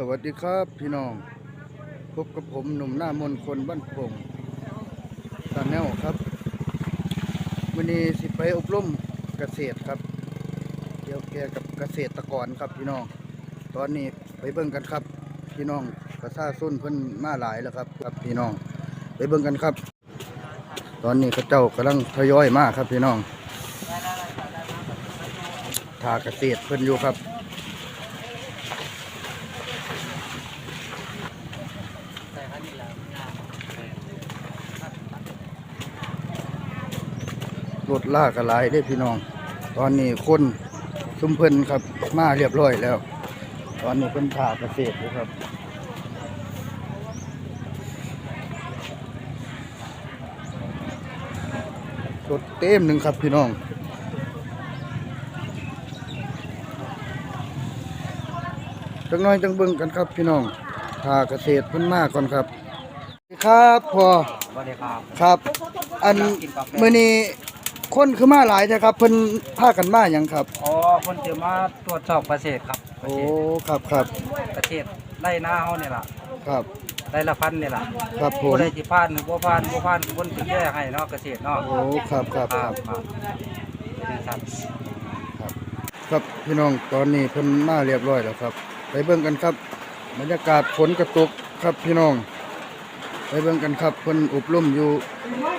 สวัสดีครับพี่น้อง พบกับผมหนุ่มหน้ามนคนบ้านโป่งตาแนวครับวันนี้สิไปอบรมเกษตรครับ เกี่ยวแก่กับเกษตรกรครับพี่น้อง ตอนนี้ไปเบิ่งกันครับ พี่น้องกระซ่าส้นเพิ่นมาหลายแล้วครับครับพี่น้อง ไปเบิ่งกันครับ ตอนนี้เขาเจ้ากำลังทยอยมาครับพี่น้องทาเกษตรเพิ่นอยู่ครับ รถลากกระไรได้พี่น้อง ตอนนี้คนซุมเพิ่นครับมาเรียบร้อยแล้ว ตอนนี้เพิ่นผ่าเกษตรอยู่ครับรถเต็มหนึ่งครับพี่น้องจังน้อยจังเบิ่งกันครับพี่น้องผ่าเกษตรเพิ่นมาก่อนครับ ครับพอสวัสดีครับ ครับ อันมื้อนี้ คนคือมาหลายแท้ครับเพิ่นพากันมาหยังครับ อ๋อคนจะมาตรวจสอบเกษตรครับเกโอ้ษตรครับครับเกษตรไร่นาเฮานี่ล่ะครับไร่ละพันนี่ล่ะครับผมผู้ใดสิผ่านหรือบ่ผ่านบ่ผ่านคนสิแก้ให้เนาะเกษตรเนาะโอ้ครับครับครับครับนี่ครับครับพี่น้องตอนนี้เพิ่นมาเรียบร้อยแล้วครับ ไปเบิ่งกันครับ บรรยากาศฝนกระตกครับพี่น้อง ไปเบิ่งกันครับเพิ่นอบรมอยู่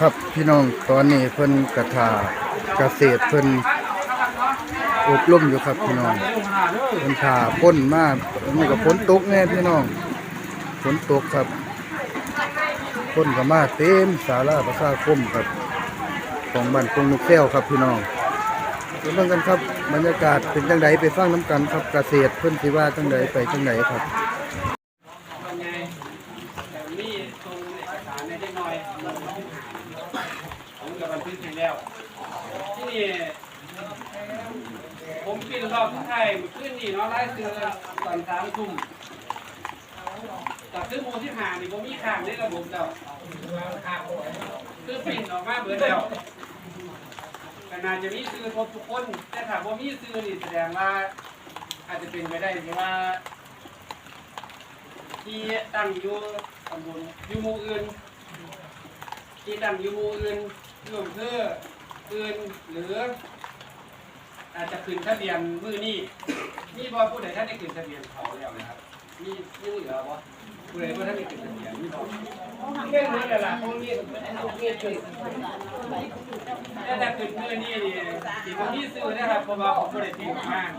ครับพี่น้องตอนนี้เพิ่นกระถาเกษตรเพิ่นอบรมอยู่ครับพี่น้องเพิ่นถาพ่นมากมันก็ฝนตกแน่พี่น้องฝนตกครับพ่นก็มาเต็มศาลาประชาคมครับ ของบ้านกงนกแก้วครับพี่น้องไปเบิ่งกันครับบรรยากาศเป็นจังไดไปฟังน้ำกันครับเกษตรเพิ่นสิว่าจังไดไปจังไดครับ เป็นไงแต่นี่ตรงเอกสารในได้หน่อยผม กับบันทึกให้แล้ว ที่นี่ผมปิดรอบทุกไทยเมื่อคืนนี่เนาะไล่ซื้อตอนสามทุ่มจากซื้อโมที่หานี่ผมมีข่างในระบบแล้วคือปิดออกมาเบิดแล้วขนาดจะมีซื้อครบทุกคน แต่ถ้าผมมีซื้อนี่แสดงว่า อาจจะเป็นไปได้ที่ว่า ที่ตั้งอยู่ตำบลอยู่หมู่อื่นที่ตั้งอยู่หมู่อื่น รวมเพื่ออื่นหรือ อาจจะขึ้นทะเบียนมือนี้นี่บ่ผู้ใดท่านได้ขึ้นทะเบียนเขาแล้วนะครับมียังเหลือบ่ผู้ใดบ่ท่านได้ขึ้นทะเบียนมีบ่เรื่องนี้แหละล่ะตรงนี้แต่ถ้าขึ้นมือนี้นี่สิบ่มีซื้อนะครับเพราะว่าผมบ่ได้ติดมาก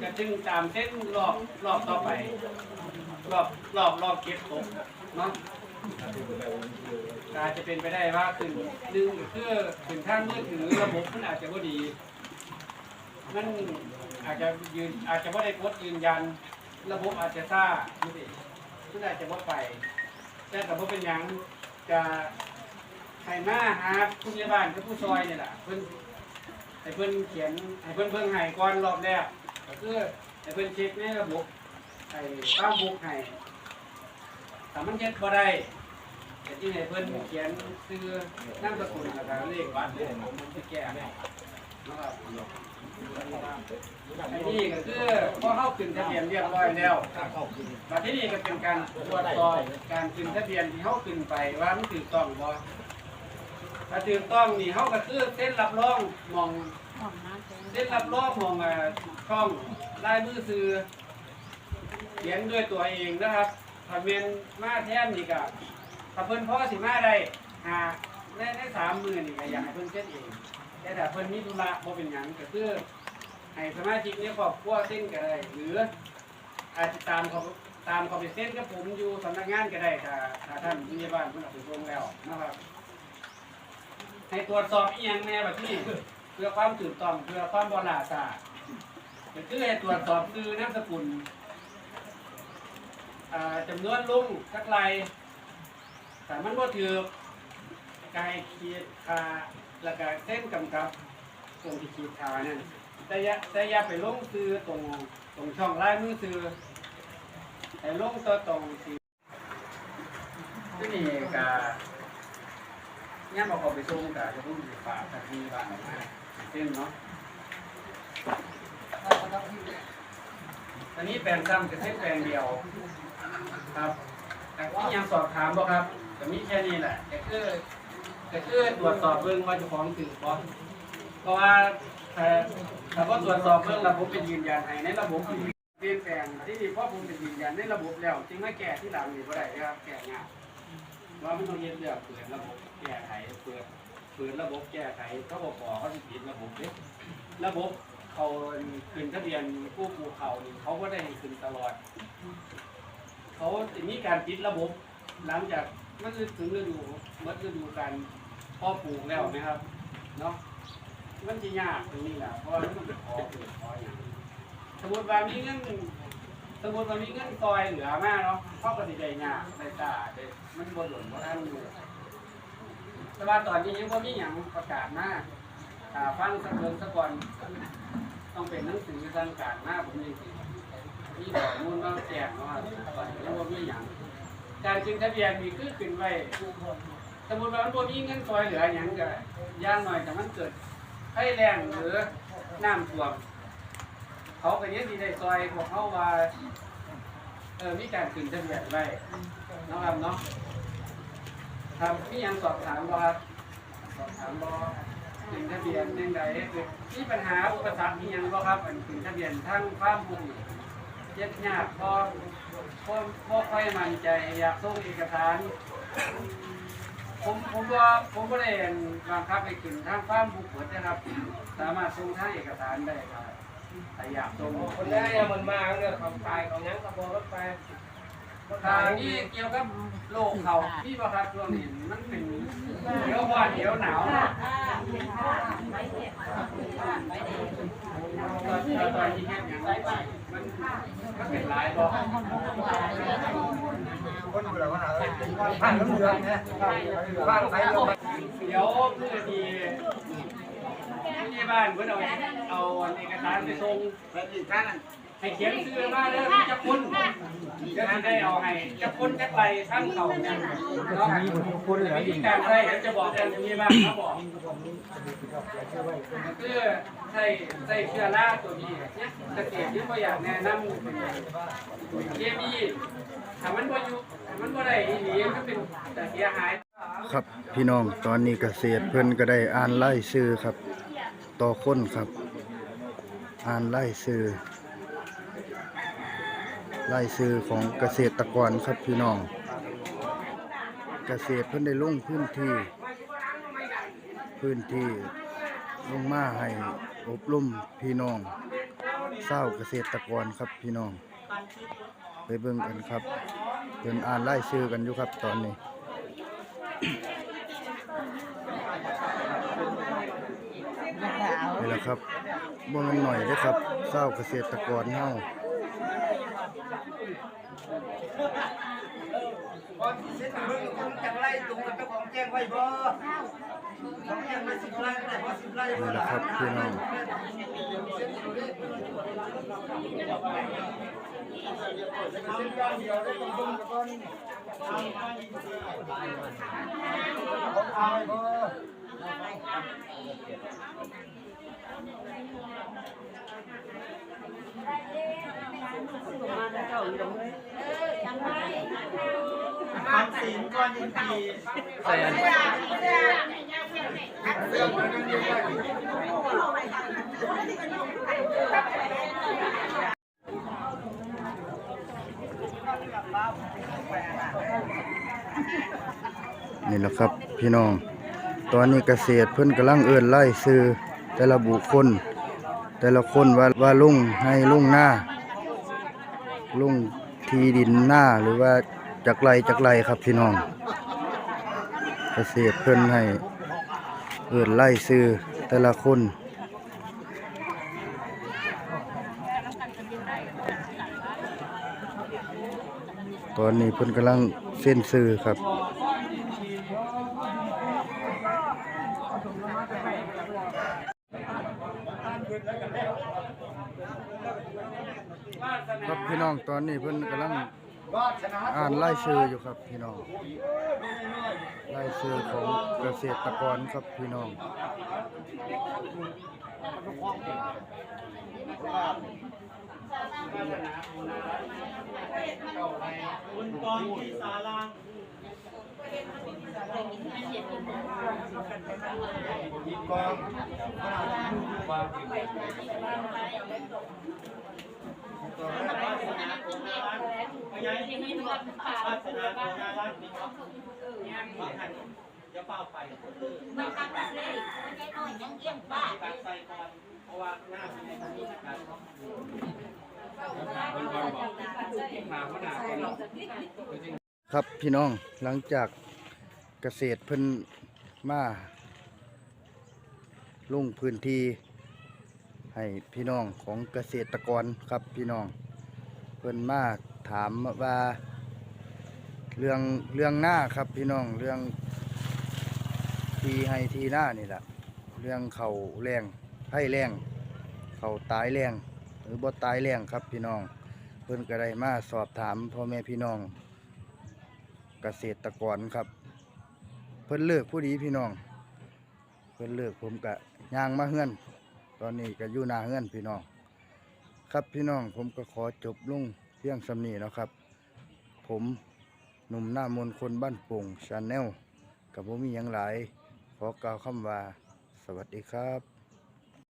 ก็จึงตามเส้นรอบรอบต่อไปรอบรอบรอบเก็บตกเนาะ อาจจะเป็นไปได้ว่าขึ้นหนึ่งก็คือขึ้นทางมือถือระบบมันอาจจะบ่ดี มันอาจจะยืนอาจจะไม่ได้กดยืนยัน ระบบอาจจะซ่าไม่ด้มันอาจจะบ่ไป แต่แต่ว่าเป็นหยังจะให้มาหาผู้ใหญ่บ้านกับผู้ซอยนี่แหละเพิ่นให้เพิ่นเขียนให้เพิ่นเพิ่งให้ก่อนรอบแรกก็คือให้เพิ่นเช็คในระบบให้ป้าบุกให้ ถ้ามันเช็คบ่ได้แต่ที่ให้เพิ่นเขียนซื้อนามสกุลแล้วก็เลขบัตรเลยมันจะแก้ให้นะครับอันนี้ก็คือพอเข้าขึ้นทะเบียนเรียบร้อยแล้วมาที่นี่ก็เป็นการตรวจสอบการขึ้นทะเบียนที่เข้าขึ้นไปว่ามันถูกต้องบ่ถ้าถูกต้องนี่เขาก็คือเส้นรับรองมองได้นรับรอบของอ่าช่องลายมือซื้อเขียนด้วยตัวเองนะครับ ถ้าเป็นมาแท่นนี่ก็ถ้าเพิ่นพ่อสิมาได้หาในในสามหมื่นนี่ก็อยากให้เพิ่นเช็ดเอง แต่ถ้าเพิ่นมีธุระบ่เป็นหยังก็คือให้สมาชิกในครอบครัวเส้นก็ได้หรืออาจจะตามเขาตามเขาไปเส้นกับผมอยู่สำนักงานก็ได้ถ้าถ้าท่านผู้ใหญ่บ้านเพิ่นเอาไปส่งแล้วนะครับให้ตรวจสอบอีหยังแน่แบบนี้เพื่อความถูกต้องเพื่อความบลาสาก็คือให้ตรวจสอบซื้อนามสกุล อ่าจำนวนลุงสักไรแต่มันก็ถือกายขีดคาแล้วก็เส้นกำกับตรงที่ขีดคานั่นแต่อยาแต่อยาไปลงซื้อตรงตรงช่องลายมือซื้อให้ลงตัวตรงที่ที่นี่ก็เนี่ยบอกเขาไปส่งกับจะพุ่งฝากทันทีบ้างออกมาซึ่งเนาะอันนี้แปลงซ้ำจะใช้แปลงเดียว ครับแต่ที่ยังสอบถามบ่ครับแต่มีแค่นี้แหละแต่คือแต่คือตรวจสอบเบื้องว่าเจะฟ้าของถือบ่เพราะว่าถ้าถ้าว่าตรวจสอบเบื้องระบบเป็นยืนยันให้ในระบบที่เปลี่ยนแปลงที่นี่เพราะผมเป็นยืนยันในระบบแล้วจึงไม่แก้ที่หลังนี่บ่ได้นะครับแก้งานว่ามันต้องเฮ็ดเรื่องเปิดระบบแก้ไขเปิดเปิดระบบแก้ไขเขาบอกอเขาสิปิดระบบเด้ระบบเขาขึ้นทะเบียนผู้ปลูกเขานี่เขาก็ได้ขึ้นตลอด เขาจะมีการปิดระบบ หลังจากมันถึงฤดูมื่อฤดูการพ่อปลูกแล้วนะครับเนาะมันจะยากตรงนี้แหละเพราะว่ามันต้องไปขอเปิดขออย่างสมมติว่ามีเงินสมมติว่ามีเงินซอยเหลือมากเนาะเขาก็สิได้ยากได้ตาได้มันบ่หล่นบ่ทันอยู่แต่ว่าตอนนี้ยังบ่มีหยังประกาศมาอ่าฟังสักเดือนสักก่อนต้องเป็นหนังสือทางการหน้าผมจริงๆ ที่บอกมูลว่าแจกว่าตอนนี้ว่ามีอย่างการขึ้นทะเบียนมีคือขึ้นไว้สมมติว่ามันบ่มีเงินซอยเหลืออย่างก็ย่างหน่อยแต่มันเกิดให้แรงหรือน้ำท่วมเขาก็ยังดีได้ซอยพวกเขาว่าเออมีการขึ้นทะเบียนไว้นาะครับเนาะครับมีอย่างสอบถามบ่ครับสอบถามบ่ขึ้นทะเบียนยังไงคือมีปัญหาอุปสรรคมีหยังบ่ครับอันขึ้นทะเบียนทั้งความบุญ เย็ดยากพอพอพอค่อยมั่นใจอยากส่งเอกสาร ผมผมว่าผมก็ได้บังคับให้ขึ้นทางความบุกเบิดนะครับ สามารถส่งทางเอกสารได้ครับแต่อยากส่งคนได้เนี่ยมันมาเนี่ยของตายของยังกระโปรงรถไฟทางนี้เกี่ยวกับโรคเขาที่ประครับช่วงนี้มันเป็นเดี๋ยวร้อนเดี๋ยวหนาวนะ ตอนตอนตอนที่เหยังมันมันเป็นหลายบ่คนเบื่อว่าอะไรผ่านน้ำเอดเนี่ยผ่านไปลงเดี๋ยวเมื่อที่ที่บ้านเพิ่นเอาเอาเอกสารไปส่ง ให้เขียนชื่อมาเด้อจักคนเดี๋ยวสิได้เอาให้จักคนจักไรทั้งเขาเนี่ยเนาะคนเหลืออีกการใช้เดี๋ยวจะบอกกันจะมีบ้างครับบอกคือใส่ใส่เชื้อราตัวนี้เนี่ยเกตรที่บ่อยากแนะนำเคมีถ้ามันบ่อยู่ถ้ามันบ่ได้อีหลีมันเป็นแต่เสียหายครับพี่น้องตอนนี้เกษตรเพิ่นก็ได้อ่านไล่ซื้อครับ ต่อคนครับ อ่านไล่ซื้อ ไล่ซื้อของเกษตรกรครับพี่น้อง เกษตรเพิ่นได้ลงพื้นที่ พื้นที่ลงมาให้อบรมพี่น้องเศร้าเกษตรกรครับพี่น้อง ไปเบิ่งกันครับเพิ่นอ่านไล่ซื้อกันอยู่ครับตอนนี้นี่แหละครับบ่แมันหน่อยเด้ครับเศร้าเกษตรกรเฮา จังไรตรงกับเจ้าของแจ้งไว้บ่ของแจ้งมาสิบไร่ก็ได้บ่สิบไร่นี่แหละครับพี่น้องเอาไว้บ่ทำ ศีลก่อนยังดีใส่อันนี่แหละครับพี่น้อง ตอนนี้เกษตรเพิ่นกำลังเอิ้นไล่ซื้อแต่ละบุคคล แต่ละคนว่าว่าลุงให้ลุงหน้า ลุงทีดินหน้าหรือว่าจักไรจักไรครับพี่น้องเกษตรเพิ่นให้เอิดไล่ซื้อแต่ละคนตอนนี้เพิ่นกำลังเส้นซื้อครับ พี่น้องตอนนี้เพิ่นกำลังอ่านไล่ชื่ออยู่ครับพี่น้องไล่ชื่อของเกษตรกรครับพี่น้องคุณกรที่สาราพยายที่นี่มันปาศนาของ จะเป้าไปมันตักเลยมันได้น้อยยังเยี่ยมป้าการใส่ก่อนเพราะว่าหน้ามันในนี้การมาหัวหน้าคนเราครับพี่น้องหลังจากเกษตรเพิ่นมาลงพื้นที่ ให้พี่น้องของเกษตรกรครับพี่น้องเพิ่นมาถามว่าเรื่องเรื่องหน้าครับพี่น้องเรื่องทีให้ทีหน้านี่แหละเรื่องเข่าแรงให้แรงเข่าตายแรงหรือบ่ตายแรงครับพี่น้อง เพิ่นก็ได้มาสอบถามพ่อแม่พี่น้อง เกษตรกรครับ เพิ่นเลิกผู้ดีพี่น้อง เพิ่นเลิกผมกะย่างมาเฮือน อนนี้ก็อยู่หน้าเฮือนพี่น้อง ครับพี่น้องผมก็ขอจบลงเพียงสำนีนะครับ ผมหนุ่มหน้ามนคนบ้านโป่งชาแนลกับผมมีอย่างหลาย ขอกล่าวคำว่า สวัสดีครับ